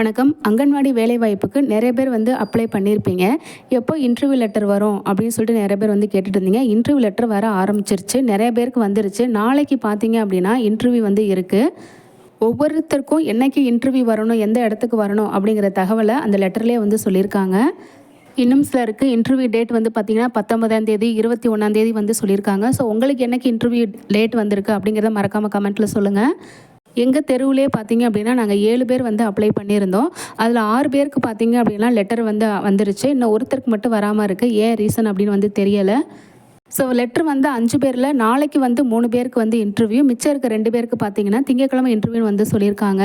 வணக்கம். அங்கன்வாடி வேலைவாய்ப்புக்கு நிறைய பேர் வந்து அப்ளை பண்ணியிருப்பீங்க எப்போ இன்டர்வியூ லெட்டர் வரும் அப்படின்னு சொல்லிட்டு நிறைய பேர் வந்து கேட்டுட்டு இருந்தீங்க. இன்டர்வியூ லெட்டர் வர ஆரம்பிச்சிருச்சு. நிறைய பேருக்கு வந்துருச்சு. நாளைக்கு பார்த்தீங்க அப்படின்னா இன்டர்வியூ வந்து இருக்குது ஒவ்வொருத்தருக்கும் என்னைக்கு இன்டர்வியூ வரணும் எந்த இடத்துக்கு வரணும் அப்படிங்கிற தகவலை அந்த லெட்டர்லேயே வந்து சொல்லியிருக்காங்க. இன்னும் சிலருக்கு இன்டர்வியூ டேட் வந்து பார்த்தீங்கன்னா பத்தொன்பதாம் தேதி இருபத்தி ஒன்றாம் தேதி வந்து சொல்லியிருக்காங்க. ஸோ உங்களுக்கு என்னைக்கு இன்டர்வியூ டேட் வந்திருக்கு அப்படிங்கிறத மறக்காமல் கமெண்ட்டில் சொல்லுங்கள் எங்கள் தெருவிலே பார்த்தீங்க அப்படின்னா நாங்கள் ஏழு பேர் வந்து அப்ளை பண்ணியிருந்தோம். அதில் ஆறு பேருக்கு பார்த்தீங்க அப்படின்னா லெட்டர் வந்து வந்துருச்சு. இன்னும் ஒருத்தருக்கு மட்டும் வராமல் இருக்குது ஏன் ரீசன் அப்படின்னு வந்து தெரியலை. ஸோ லெட்ரு வந்து அஞ்சு பேரில் நாளைக்கு வந்து மூணு பேருக்கு வந்து இன்டர்வியூ மிச்சம் இருக்க ரெண்டு பேருக்கு பார்த்தீங்கன்னா திங்கக்கிழமை இன்டர்வியூ வந்து சொல்லியிருக்காங்க.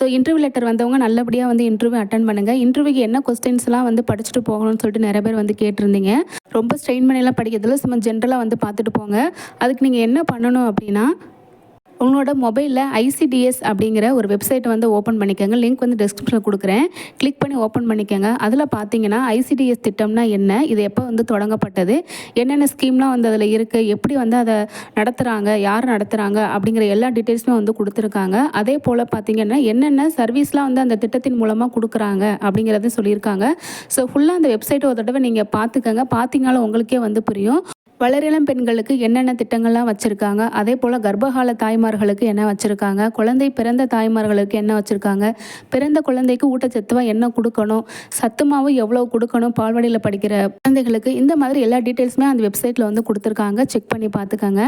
ஸோ இன்டர்வியூ லெட்டர் வந்தவங்க நல்லபடியாக வந்து இன்டர்வியூ அட்டன் பண்ணுங்கள் இன்டர்வியூக்கு என்ன கொஸ்டின்ஸ்லாம் வந்து படிச்சுட்டு போகணும்னு சொல்லிட்டு நிறைய பேர் வந்து கேட்டிருந்தீங்க. ரொம்ப ஸ்ட்ரெயின் பண்ணியெல்லாம் படிக்கிறதுல சும்மா ஜென்ரலாக வந்து பார்த்துட்டு போங்க. அதுக்கு நீங்கள் என்ன பண்ணணும் அப்படின்னா உங்களோட மொபைலில் ஐசிடிஎஸ் அப்படிங்கிற ஒரு வெப்சைட்டை வந்து ஓப்பன் பண்ணிக்கோங்க. லிங்க் வந்து டிஸ்கிரிப்ஷனில் கொடுக்குறேன். கிளிக் பண்ணி ஓப்பன் பண்ணிக்கோங்க. அதில் பார்த்தீங்கன்னா ஐசிடிஎஸ் திட்டம்னா என்ன? இது எப்போ வந்து தொடங்கப்பட்டது? என்னென்ன ஸ்கீம்லாம் வந்து அதில் இருக்குது எப்படி வந்து அதை நடத்துகிறாங்க யார் நடத்துகிறாங்க அப்படிங்கிற எல்லா டீட்டெயில்ஸுமே வந்து கொடுத்துருக்காங்க. அதே போல் பார்த்தீங்கன்னா என்னென்ன சர்வீஸ்லாம் வந்து அந்த திட்டத்தின் மூலமாக கொடுக்குறாங்க? அப்படிங்கிறத சொல்லியிருக்காங்க. ஸோ ஃபுல்லாக அந்த வெப்சைட்டை ஒரு தடவை நீங்கள் பார்த்துக்கோங்க. பார்த்தீங்கனாலும் உங்களுக்கே வந்து புரியும். வளரிளம் பெண்களுக்கு என்னென்ன திட்டங்கள்லாம் வச்சுருக்காங்க? அதே போல் கர்ப்பகால தாய்மார்களுக்கு என்ன வச்சுருக்காங்க? குழந்தை பிறந்த தாய்மார்களுக்கு என்ன வச்சுருக்காங்க? பிறந்த குழந்தைக்கு ஊட்டச்சத்துவாக என்ன கொடுக்கணும்? சத்துமாவு எவ்வளோ கொடுக்கணும்? பால்வாடியில் படிக்கிற குழந்தைகளுக்கு இந்த மாதிரி எல்லா டீட்டெயில்ஸுமே அந்த வெப்சைட்டில் வந்து கொடுத்துருக்காங்க. செக் பண்ணி பார்த்துக்கோங்க.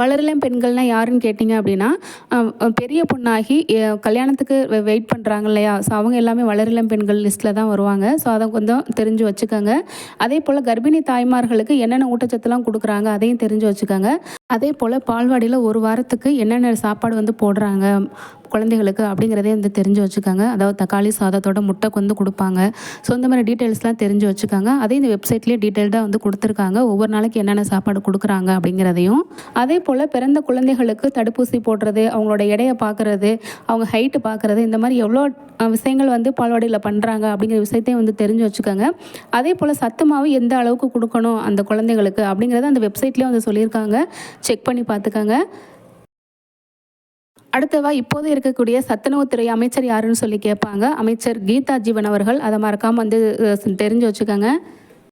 வளரலம் பெண்கள்னால் யாருன்னு கேட்டிங்க அப்படின்னா பெரிய பொண்ணாகி கல்யாணத்துக்கு வெயிட் பண்ணுறாங்க இல்லையா? ஸோ அவங்க எல்லாமே வளரிளம் பெண்கள் லிஸ்ட்டில் தான் வருவாங்க. ஸோ அதை கொஞ்சம் தெரிஞ்சு வச்சுக்கோங்க. அதே போல் கர்ப்பிணி தாய்மார்களுக்கு என்னென்ன ஊட்டச்சத்துலாம் கொடுக்குறாங்க அதையும் தெரிஞ்சு வச்சுக்கோங்க. அதே போல் பால்வாடியில் ஒரு வாரத்துக்கு என்னென்ன சாப்பாடு வந்து போடுறாங்க குழந்தைகளுக்கு அப்படிங்கிறதையும் வந்து தெரிஞ்சு வச்சுக்கோங்க. அதாவது தக்காளி சாதத்தோட முட்டை வந்து கொடுப்பாங்க. ஸோ இந்த மாதிரி டீட்டெயில்ஸ்லாம் தெரிஞ்சு வச்சுக்கோங்க. அதே இந்த வெப்சைட்லேயே டீட்டெயில்டாக வந்து கொடுத்துருக்காங்க. ஒவ்வொரு நாளைக்கு என்னென்ன சாப்பாடு கொடுக்குறாங்க அப்படிங்கிறதையும். அதே போல் பிறந்த குழந்தைகளுக்கு தடுப்பூசி போடுறது அவங்களோட எடையை பார்க்குறது அவங்க ஹைட்டு பார்க்குறது இந்த மாதிரி எவ்வளோ விஷயங்கள் வந்து பால்வாடியில் பண்ணுறாங்க அப்படிங்கிற விஷயத்தையும் வந்து தெரிஞ்சு வச்சுக்கோங்க. அதே போல் சத்து மாவு எந்த அளவுக்கு கொடுக்கணும் அந்த குழந்தைகளுக்கு அப்படிங்கிறத அந்த வெப்சைட்லேயே வந்து சொல்லியிருக்காங்க. செக் பண்ணி பார்த்துக்கோங்க. அடுத்தவா இப்போது இருக்கக்கூடிய சத்துணவுத்துறை அமைச்சர் யாருன்னு சொல்லி கேட்பாங்க. அமைச்சர் கீதா ஜீவன் அவர்கள். அதை மறக்காமல் வந்து தெரிஞ்சு வச்சுக்கோங்க.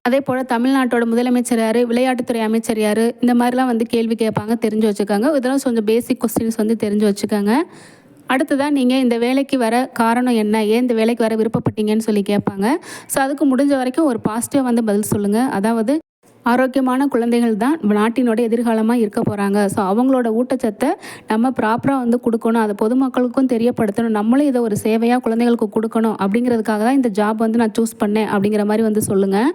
அதே போல் தமிழ்நாட்டோட முதலமைச்சர் யார் விளையாட்டுத்துறை அமைச்சர் யார் இந்த மாதிரிலாம் வந்து கேள்வி கேட்பாங்க தெரிஞ்சு வச்சுக்கோங்க. இதெல்லாம் கொஞ்சம் பேசிக் கொஸ்டின்ஸ் வந்து தெரிஞ்சு வச்சுக்கோங்க. அடுத்ததாக நீங்கள் இந்த வேலைக்கு வர காரணம் என்ன? ஏன் இந்த வேலைக்கு வர விருப்பப்பட்டீங்கன்னு சொல்லி கேட்பாங்க. ஸோ அதுக்கு முடிஞ்ச வரைக்கும் ஒரு பாசிட்டிவாக வந்து பதில் சொல்லுங்கள் அதாவது ஆரோக்கியமான குழந்தைகள் தான் நாட்டினோட எதிர்காலமாக இருக்க போகிறாங்க ஸோ அவங்களோட ஊட்டச்சத்தை நம்ம ப்ராப்பராக வந்து கொடுக்கணும். அதை பொதுமக்களுக்கும் தெரியப்படுத்தணும். நம்மளும் இதை ஒரு சேவையாக குழந்தைகளுக்கு கொடுக்கணும் அப்படிங்கிறதுக்காக தான் இந்த ஜாப் வந்து நான் சூஸ் பண்ணேன் அப்படிங்கிற மாதிரி வந்து சொல்லுங்கள்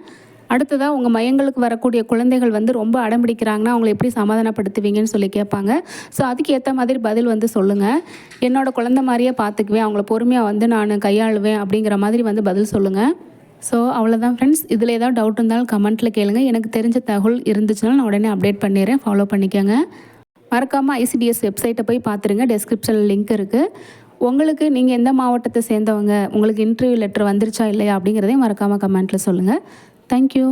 அடுத்ததாக உங்கள் மையங்களுக்கு வரக்கூடிய குழந்தைகள் வந்து ரொம்ப அடம் பிடிக்கிறாங்கன்னா அவங்களை எப்படி சமாதானப்படுத்துவீங்கன்னு சொல்லி கேட்பாங்க. ஸோ அதுக்கு ஏற்ற மாதிரி பதில் வந்து சொல்லுங்கள் என்னோட குழந்தை மாதிரியே பார்த்துக்குவேன். அவங்கள பொறுமையாக வந்து நான் கையாளுவேன் அப்படிங்கிற மாதிரி வந்து பதில் சொல்லுங்கள் ஸோ அவ்வளோதான் ஃப்ரெண்ட்ஸ் இதில் ஏதாவது டவுட் இருந்தாலும் கமெண்ட்டில் கேளுங்க. எனக்கு தெரிஞ்ச தகவல் இருந்துச்சுன்னா நான் உடனே அப்டேட் பண்ணிடுறேன். ஃபாலோ பண்ணிக்கோங்க. மறக்காமல் ஐசிடிஎஸ் வெப்சைட்டை போய் பார்த்துருங்க. டெஸ்கிரிப்ஷனில் லிங்க் இருக்குது உங்களுக்கு நீங்கள் எந்த மாவட்டத்தை சேர்ந்தவங்க? உங்களுக்கு இன்டர்வியூ லெட்டர் வந்துருச்சா இல்லையா அப்படிங்கிறதையும் மறக்காமல் கமெண்ட்டில் சொல்லுங்கள் தேங்க்யூ